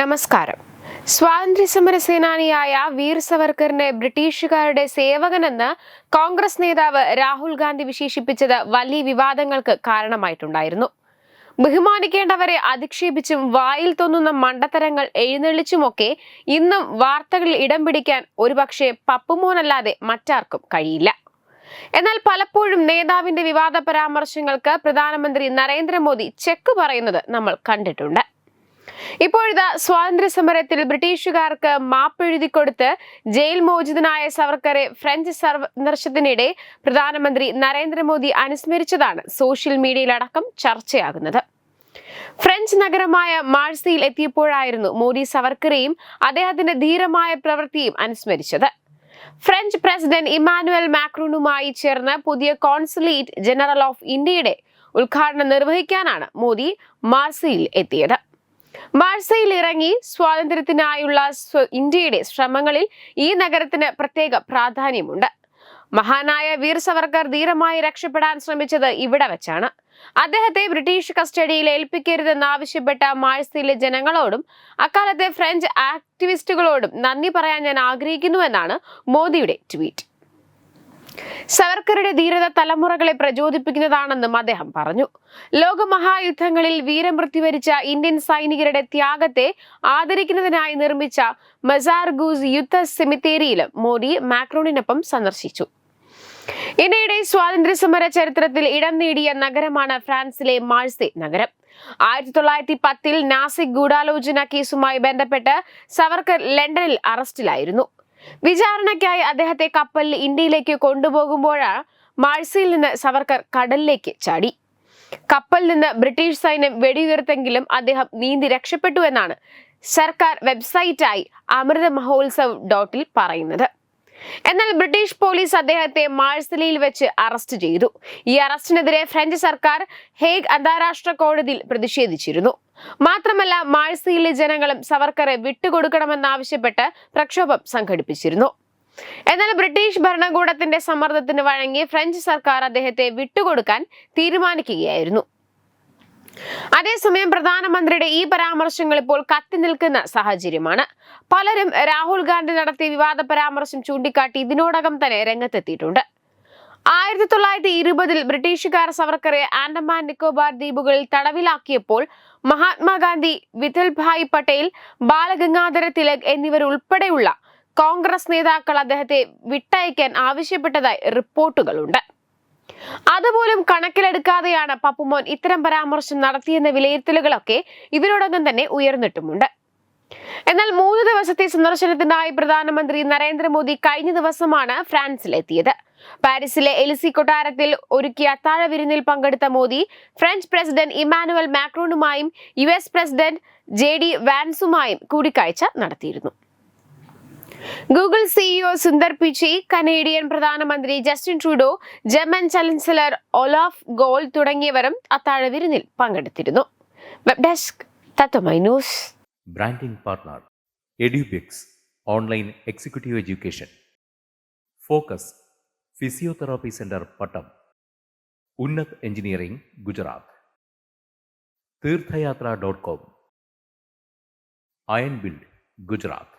നമസ്കാരം. സ്വാതന്ത്ര്യസമര സേനാനിയായ വീർ സവർക്കറിനെ ബ്രിട്ടീഷുകാരുടെ സേവകനെന്ന് കോൺഗ്രസ് നേതാവ് രാഹുൽ ഗാന്ധി വിശേഷിപ്പിച്ചത് വലിയ വിവാദങ്ങൾക്ക് കാരണമായിട്ടുണ്ടായിരുന്നു. ബഹുമാനിക്കേണ്ടവരെ അധിക്ഷേപിച്ചും വായിൽ തോന്നുന്ന മണ്ടത്തരങ്ങൾ എഴുന്നള്ളിച്ചുമൊക്കെ ഇന്നും വാർത്തകളിൽ ഇടം പിടിക്കാൻ ഒരുപക്ഷെ പപ്പുമോനല്ലാതെ മറ്റാർക്കും കഴിയില്ല. എന്നാൽ പലപ്പോഴും നേതാവിന്റെ വിവാദ പരാമർശങ്ങൾക്ക് പ്രധാനമന്ത്രി നരേന്ദ്രമോദി ചെക്ക് പറയുന്നത് നമ്മൾ കണ്ടിട്ടുണ്ട്. ഇപ്പോഴിതാ സ്വാതന്ത്ര്യ സമരത്തിൽ ബ്രിട്ടീഷുകാർക്ക് മാപ്പെഴുതി കൊടുത്ത് ജയിൽ മോചിതനായ സവർക്കറെ ഫ്രഞ്ച് സന്ദർശനത്തിനിടെ പ്രധാനമന്ത്രി നരേന്ദ്രമോദി അനുസ്മരിച്ചതാണ് സോഷ്യൽ മീഡിയയിലടക്കം ചർച്ചയാകുന്നത്. ഫ്രഞ്ച് നഗരമായ മാഴ്സിയിൽ എത്തിയപ്പോഴായിരുന്നു മോദി സവർക്കറെയും അദ്ദേഹത്തിന്റെ ധീരമായ പ്രവൃത്തിയും അനുസ്മരിച്ചത്. ഫ്രഞ്ച് പ്രസിഡന്റ് ഇമാനുവൽ മാക്രൂണുമായി ചേർന്ന് പുതിയ കോൺസുലേറ്റ് ജനറൽ ഓഫ് ഇന്ത്യയുടെ ഉദ്ഘാടനം നിർവഹിക്കാനാണ് മോദി മാർസിയിൽ എത്തിയത്. മാർസയിൽ ഇറങ്ങി സ്വാതന്ത്ര്യത്തിനായുള്ള ഇന്ത്യയുടെ ശ്രമങ്ങളിൽ ഈ നഗരത്തിന് പ്രത്യേക പ്രാധാന്യമുണ്ട്. മഹാനായ വീർ സവർക്കർ ധീരമായി രക്ഷപ്പെടാൻ ശ്രമിച്ചത് ഇവിടെ വെച്ചാണ്. അദ്ദേഹത്തെ ബ്രിട്ടീഷ് കസ്റ്റഡിയിൽ ഏൽപ്പിക്കരുതെന്ന് ആവശ്യപ്പെട്ട മാഴ്സയിലെ ജനങ്ങളോടും അക്കാലത്തെ ഫ്രഞ്ച് ആക്ടിവിസ്റ്റുകളോടും നന്ദി പറയാൻ ഞാൻ ആഗ്രഹിക്കുന്നുവെന്നാണ് മോദിയുടെ ട്വീറ്റ്. സവർക്കറുടെ ധീരത തലമുറകളെ പ്രചോദിപ്പിക്കുന്നതാണെന്നും അദ്ദേഹം പറഞ്ഞു. ലോകമഹായുദ്ധങ്ങളിൽ വീരമൃത്യു വരിച്ച ഇന്ത്യൻ സൈനികരുടെ ത്യാഗത്തെ ആദരിക്കുന്നതിനായി നിർമ്മിച്ച മസാർ ഗൂസ് യുദ്ധ സെമിത്തേരിയിലും മോദി മാക്രോണിനൊപ്പം സന്ദർശിച്ചു. ഇന്ത്യയുടെ സ്വാതന്ത്ര്യ സമര ചരിത്രത്തിൽ ഇടം നേടിയ നഗരമാണ് ഫ്രാൻസിലെ മാഴ്സെ നഗരം. ആയിരത്തി തൊള്ളായിരത്തി പത്തിൽ നാസിക് ഗൂഢാലോചന കേസുമായി ബന്ധപ്പെട്ട് സവർക്കർ ലണ്ടനിൽ അറസ്റ്റിലായിരുന്നു. വിചാരണയ്ക്കായി അദ്ദേഹത്തെ കപ്പലിൽ ഇന്ത്യയിലേക്ക് കൊണ്ടുപോകുമ്പോഴാണ് മാഴ്സയിൽ നിന്ന് സവർക്കർ കടലിലേക്ക് ചാടി. കപ്പലിൽ നിന്ന് ബ്രിട്ടീഷ് സൈന്യം വെടിയുതിർത്തെങ്കിലും അദ്ദേഹം നീന്തി രക്ഷപ്പെട്ടു എന്നാണ് സർക്കാർ വെബ്സൈറ്റായി അമൃത മഹോത്സവ് ഡോട്ടിൽ പറയുന്നത്. എന്നാൽ ബ്രിട്ടീഷ് പോലീസ് അദ്ദേഹത്തെ മാഴ്സലിയിൽ വെച്ച് അറസ്റ്റ് ചെയ്തു. ഈ അറസ്റ്റിനെതിരെ ഫ്രഞ്ച് സർക്കാർ ഹേഗ് അന്താരാഷ്ട്ര കോടതിയിൽ പ്രതിഷേധിച്ചിരുന്നു. മാത്രമല്ല മാഴ്സയിലെ ജനങ്ങളും സവർക്കറെ വിട്ടുകൊടുക്കണമെന്നാവശ്യപ്പെട്ട് പ്രക്ഷോഭം സംഘടിപ്പിച്ചിരുന്നു. എന്നാൽ ബ്രിട്ടീഷ് ഭരണകൂടത്തിന്റെ സമ്മർദ്ദത്തിന് വഴങ്ങി ഫ്രഞ്ച് സർക്കാർ അദ്ദേഹത്തെ വിട്ടുകൊടുക്കാൻ തീരുമാനിക്കുകയായിരുന്നു. അതേസമയം പ്രധാനമന്ത്രിയുടെ ഈ പരാമർശങ്ങൾ ഇപ്പോൾ കത്തി നിൽക്കുന്ന സാഹചര്യമാണ്. പലരും രാഹുൽ ഗാന്ധി നടത്തിയ വിവാദ പരാമർശം ചൂണ്ടിക്കാട്ടി ഇതിനോടകം തന്നെ രംഗത്തെത്തിയിട്ടുണ്ട്. ആയിരത്തി തൊള്ളായിരത്തി ഇരുപതിൽ ബ്രിട്ടീഷുകാർ സവർക്കറെ ആൻഡമാൻ നിക്കോബാർ ദ്വീപുകളിൽ തടവിലാക്കിയപ്പോൾ മഹാത്മാഗാന്ധി വിതൽഭായ് പട്ടേൽ ബാലഗംഗാധര തിലക് എന്നിവരുൾപ്പെടെയുള്ള കോൺഗ്രസ് നേതാക്കൾ അദ്ദേഹത്തെ വിട്ടയക്കാൻ ആവശ്യപ്പെട്ടതായി റിപ്പോർട്ടുകളുണ്ട്. അതുപോലും കണക്കിലെടുക്കാതെയാണ് പപ്പുമോൻ ഇത്തരം പരാമർശം നടത്തിയെന്ന വിലയിരുത്തലുകളൊക്കെ ഇതിനോടകം തന്നെ ഉയർന്നിട്ടുമുണ്ട്. എന്നാൽ മൂന്ന് ദിവസത്തെ സന്ദർശനത്തിനായി പ്രധാനമന്ത്രി നരേന്ദ്രമോദി കഴിഞ്ഞ ദിവസമാണ് ഫ്രാൻസിലെത്തിയത്. പാരീസിലെ എലിസി കൊട്ടാരത്തിൽ ഒരുക്കിയ അത്താഴ വിരുന്നിൽ പങ്കെടുത്ത മോദി ഫ്രഞ്ച് പ്രസിഡന്റ് ഇമാനുവൽ മാക്രോണുമായും യു പ്രസിഡന്റ് ജെ ഡി വാൻസുമായും കൂടിക്കാഴ്ച നടത്തിയിരുന്നു. Google CEO Sundar Pichai Canadian പ്രധാനമന്ത്രി Justin Trudeau German chancellor Olaf goal തുടങ്ങിയവരും അത്താഴ വിരുന്നിൽ പങ്കെടുത്തിരുന്നു. Web desk news. Branding partner Edubix online executive education focus physiotherapy centre Pattom Unnath engineering Gujarat Theerthayathra dot com iron build Gujarat